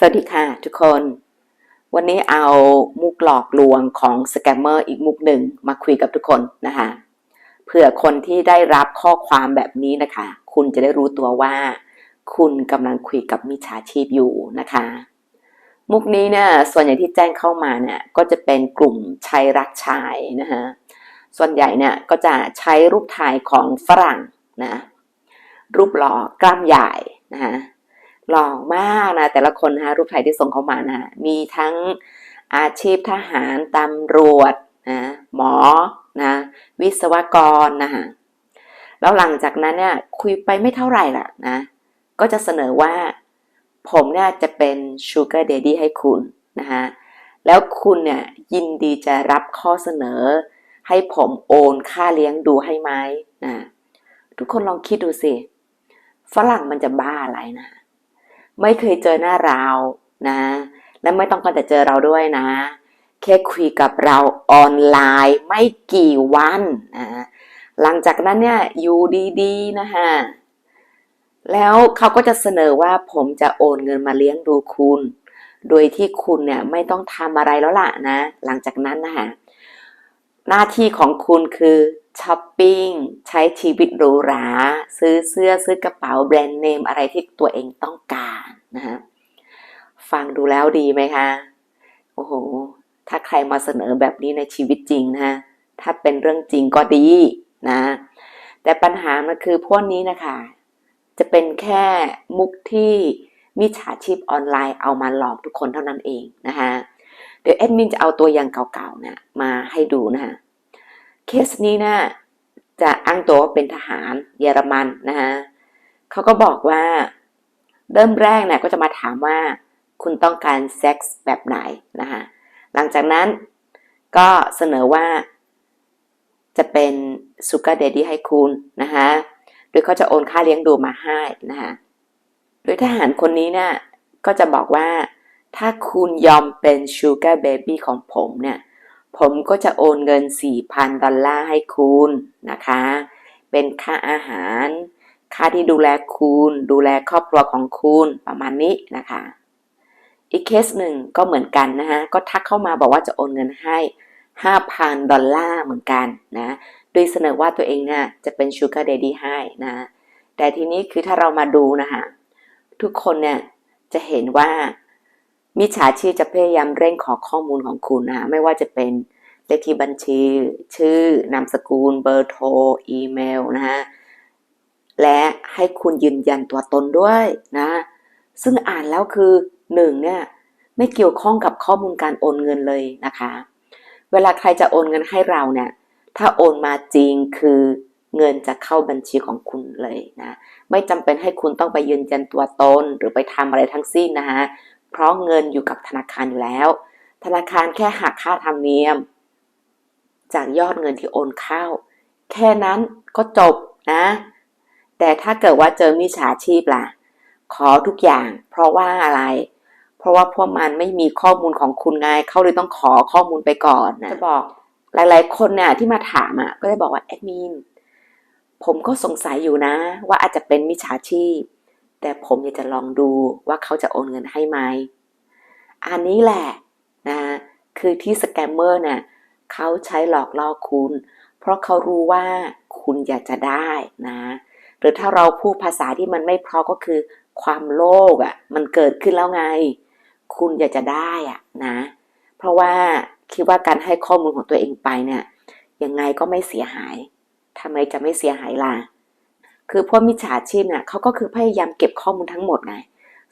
สวัสดีค่ะทุกคน วันนี้เอามุกหลอกลวงของสแกมเมอร์อีกมุกหนึ่งมาคุยกับทุกคนนะคะเผื่อคนที่ได้รับข้อความแบบนี้นะคะ คุณจะได้รู้ตัวว่า คุณกำลังคุยกับมิจฉาชีพอยู่นะคะ มุกนี้เนี่ยส่วนใหญ่ที่แจ้งเข้ามาเนี่ยก็จะเป็นกลุ่มชายรักชายนะคะส่วนใหญ่เนี่ยก็จะใช้รูปถ่ายของฝรั่งนะรูปหล่อกล้ามใหญ่นะคะ หล่อมากนะ แต่ละคนนะรูปถ่ายที่ส่งเข้ามานะมีทั้งอาชีพทหารตำรวจนะหมอนะวิศวกรนะคะแล้วหลังจากนั้นเนี่ยคุยไปไม่เท่าไหร่ล่ะนะ ก็จะเสนอว่า ผมเนี่ยจะเป็นชูเกอร์เดดี้ให้คุณนะคะแล้วคุณเนี่ยยินดีจะรับข้อเสนอ ให้ผมโอนค่าเลี้ยงดูให้ไหมนะทุกคนลองคิดดูสิ ฝรั่งมันจะบ้าอะไรนะ ไม่เคยเจอหน้าเรานะ และไม่ต้องการจะเจอเราด้วยนะ แค่คุยกับเราออนไลน์ไม่กี่วันนะหลังจากนั้นเนี่ยอยู่ดีๆนะฮะแล้วเขาก็จะเสนอว่าผมจะโอนเงินมาเลี้ยงดูคุณ โดยที่คุณเนี่ยไม่ต้องทำอะไรแล้วล่ะนะ หลังจากนั้นนะฮะ หน้าที่ของคุณคือช้อปปิ้งใช้ชีวิตหรูหรา ซื้อเสื้อซื้อกระเป๋าแบรนด์เนมอะไรที่ตัวเองต้องการนะฮะฟังดูแล้วดีไหมคะโอ้โห ถ้าใครมาเสนอแบบนี้ในชีวิตจริงนะฮะถ้าเป็นเรื่องจริงก็ดีนะ แต่ปัญหามันคือพวกนี้นะคะ จะเป็นแค่มุกที่มิจฉาชีพออนไลน์เอามาหลอกทุกคนเท่านั้นเองนะคะ เดี๋ยวแอดมินจะเอาตัวอย่างเก่าๆนี่ยมาให้ดูนะคะเคสนี้นะจะอ้างตัวว่าเป็นทหารเยอรมันนะคะเขาก็บอกว่าเริ่มแรกนี่ยก็จะมาถามว่าคุณต้องการเซ็กส์แบบไหนนะคะหลังจากนั้นก็เสนอว่าจะเป็นซูการ์เดดี้ให้คุณนะคะโดยเขาจะโอนค่าเลี้ยงดูมาให้นะคะโดยทหารคนนี้เนี่ยก็จะบอกว่า ถ้าคุณยอมเป็นชูการ์เบบี้ของผมเนี่ย ผมก็จะโอนเงิน 4,000 ดอลลาร์ให้คุณนะคะ เป็นค่าอาหาร ค่าที่ดูแลคุณ ดูแลครอบครัวของคุณประมาณนี้นะคะ อีกเคสหนึ่งก็เหมือนกันนะฮะ ก็ทักเข้ามาบอกว่าจะโอนเงินให้ 5,000 ดอลลาร์เหมือนกันนะ โดยเสนอว่าตัวเองเนี่ยจะเป็นชูการ์เดดี้ให้นะ แต่ทีนี้คือถ้าเรามาดูนะคะทุกคนเนี่ยจะเห็นว่า มิจฉาชีพจะพยายามเร่งขอข้อมูลของคุณนะไม่ว่าจะเป็นเลขที่บัญชี ชื่อนามสกุล เบอร์โทร อีเมลนะฮะ และให้คุณยืนยันตัวตนด้วยนะ ซึ่งอ่านแล้วคือหนึ่งเนี่ยไม่เกี่ยวข้องกับข้อมูลการโอนเงินเลยนะคะ เวลาใครจะโอนเงินให้เราเนี่ย ถ้าโอนมาจริงคือเงินจะเข้าบัญชีของคุณเลยนะ ไม่จำเป็นให้คุณต้องไปยืนยันตัวตนหรือไปทำอะไรทั้งสิ้นนะคะ เพราะเงินอยู่กับธนาคารอยู่แล้ว ธนาคารแค่หักค่าธรรมเนียม จากยอดเงินที่โอนเข้า แค่นั้นก็จบนะ แต่ถ้าเกิดว่าเจอมิจฉาชีพล่ะ ขอทุกอย่าง เพราะว่าอะไร เพราะว่าพวกมันไม่มีข้อมูลของคุณไงเขาเลยต้องขอข้อมูลไปก่อนนะจะบอกหลาย ๆ คนเนี่ยที่มาถามอะก็จะบอกว่าแอดมินผมก็สงสัยอยู่นะ ว่าอาจจะเป็นมิจฉาชีพ แต่ผมอยากจะลองดูว่าเขาจะโอนเงินให้ไหม อันนี้แหละนะคือที่สแกมเมอร์เนี่ยเขาใช้หลอกล่อคุณ เพราะเขารู้ว่าคุณอยากจะได้นะ หรือถ้าเราพูดภาษาที่มันไม่เพราะก็คือความโลภอะมันเกิดขึ้นแล้วไง คุณอยากจะได้อะนะ เพราะว่าคิดว่าการให้ข้อมูลของตัวเองไปเนี่ยยังไงก็ไม่เสียหายทำไมจะไม่เสียหายล่ะ คือพวกมิจฉาชีพเนี่ยเขาก็คือพยายามเก็บข้อมูลทั้งหมดไง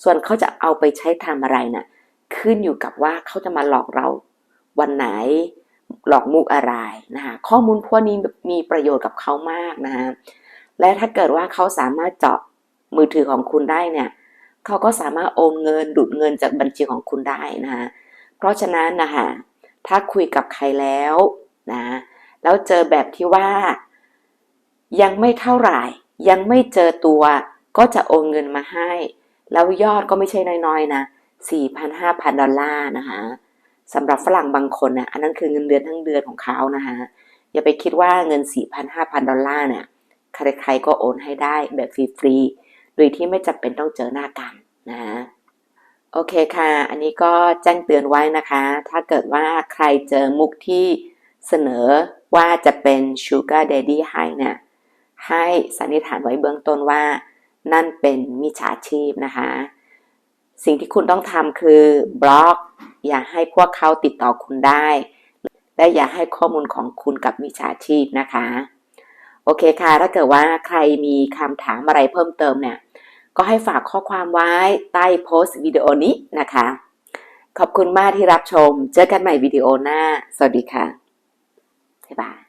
ส่วนเขาจะเอาไปใช้ทำอะไรน่ะขึ้นอยู่กับว่าเขาจะมาหลอกเราวันไหนหลอกมุกอะไรนะคะข้อมูลพวกนี้มีประโยชน์กับเขามากนะคะและถ้าเกิดว่าเขาสามารถเจาะมือถือของคุณได้เนี่ยเขาก็สามารถโอนเงินดูดเงินจากบัญชีของคุณได้นะคะเพราะฉะนั้นนะคะถ้าคุยกับใครแล้วนะแล้วเจอแบบที่ว่ายังไม่เท่าไหร่ ยังไม่เจอตัว ก็จะโอนเงินมาให้ แล้วยอดก็ไม่ใช่น้อยๆนะ4,000 5,000 ดอลลาร์นะคะสำหรับฝรั่งบางคนนะ่ะอันนั้นคือเงินเดือนทั้งเดือนของเขานะคะอย่าไปคิดว่าเงิน 4,000 5,000 ดอลลาร์เนี่ยใครๆก็โอนให้ได้แบบฟรีๆโดยที่ไม่จำเป็นต้องเจอหน้ากันนะโโอเคค่ะ อันนี้ก็แจ้งเตือนไว้นะคะ ถ้าเกิดว่าใครเจอมุกที่เสนอว่าจะเป็น Sugar Daddy ให้เนี่ย ให้สันนิษฐานไว้เบื้องต้นว่า นั่นเป็นมิจฉาชีพนะคะ สิ่งที่คุณต้องทำคือบล็อก อย่าให้พวกเขาติดต่อคุณได้ และอย่าให้ข้อมูลของคุณกับมิจฉาชีพนะคะ โอเคค่ะ ถ้าเกิดว่าใครมีคำถามอะไรเพิ่มเติมเนี่ย ก็ให้ฝากข้อความไว้ใต้โพสต์วิดีโอนี้นะคะ ขอบคุณมากที่รับชม เจอกันใหม่วิดีโอหน้า สวัสดีค่ะบ๊ายบาย